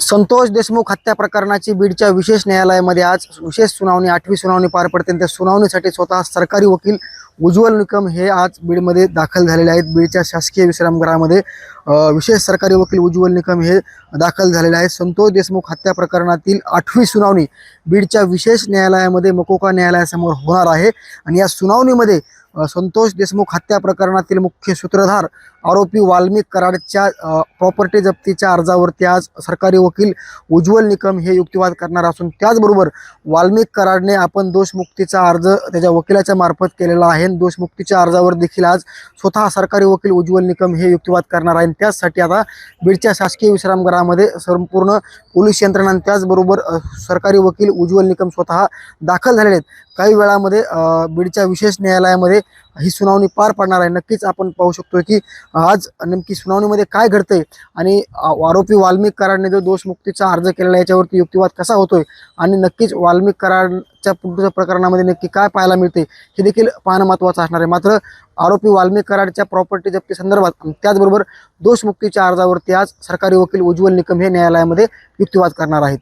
संतोष देशमुख हत्या प्रकरणाची बीडच्या विशेष न्यायालयामध्ये आज विशेष सुनावणी आठवी सुनावणी पार पडते. आणि त्या सुनावणीसाठी स्वतः सरकारी वकील उज्ज्वल निकम हे आज बीडमध्ये दाखल झालेले आहेत. बीडच्या शासकीय विश्रामगृहामध्ये विशेष सरकारी वकील उज्ज्वल निकम हे दाखल झालेले आहेत. संतोष देशमुख हत्या प्रकरणातील आठवी सुनावणी बीडच्या विशेष न्यायालयामध्ये मकोका न्यायालयासमोर होणार आहे. आणि या सुनावणीमध्ये संतोष देशमुख हत्या प्रकरणातील मुख्य सूत्रधार आरोपी वाल्मिक कराडच्या प्रॉपर्टी जप्तीच्या अर्जावरती आज सरकारी वकील उज्ज्वल निकम हे युक्तिवाद करणार असून त्याचबरोबर वाल्मिक कराडने आपण दोषमुक्तीचा अर्ज त्याच्या वकिलाच्या मार्फत केलेला आहे. आणि दोषमुक्तीच्या अर्जावर देखील आज स्वतः सरकारी वकील उज्ज्वल निकम हे युक्तिवाद करणार आहे. आणि त्याचसाठी आता बीडच्या शासकीय विश्रामगृहामध्ये संपूर्ण पोलीस यंत्रणा त्याचबरोबर सरकारी वकील उज्ज्वल निकम स्वतः दाखल झालेले आहेत. काही वेळामध्ये बीडच्या विशेष न्यायालयामध्ये ही सुनावणी पार पडणार आहे. नक्कीच आपण पाहू शकतो की आज नेमकी सुनावणीमध्ये काय घडतंय आणि आरोपी वाल्मिक कराडने जो दोषमुक्तीचा अर्ज केलेला आहे याच्यावरती युक्तिवाद कसा होतोय आणि नक्कीच वाल्मिक कराडच्या पुढच्या प्रकरणामध्ये नक्की काय पाहायला मिळते हे देखील पाहणं महत्त्वाचं असणार आहे. मात्र आरोपी वाल्मिक कराडच्या प्रॉपर्टी जप्ती संदर्भात त्याचबरोबर दोषमुक्तीच्या अर्जावरती आज सरकारी वकील उज्ज्वल निकम हे न्यायालयामध्ये युक्तिवाद करणार आहेत.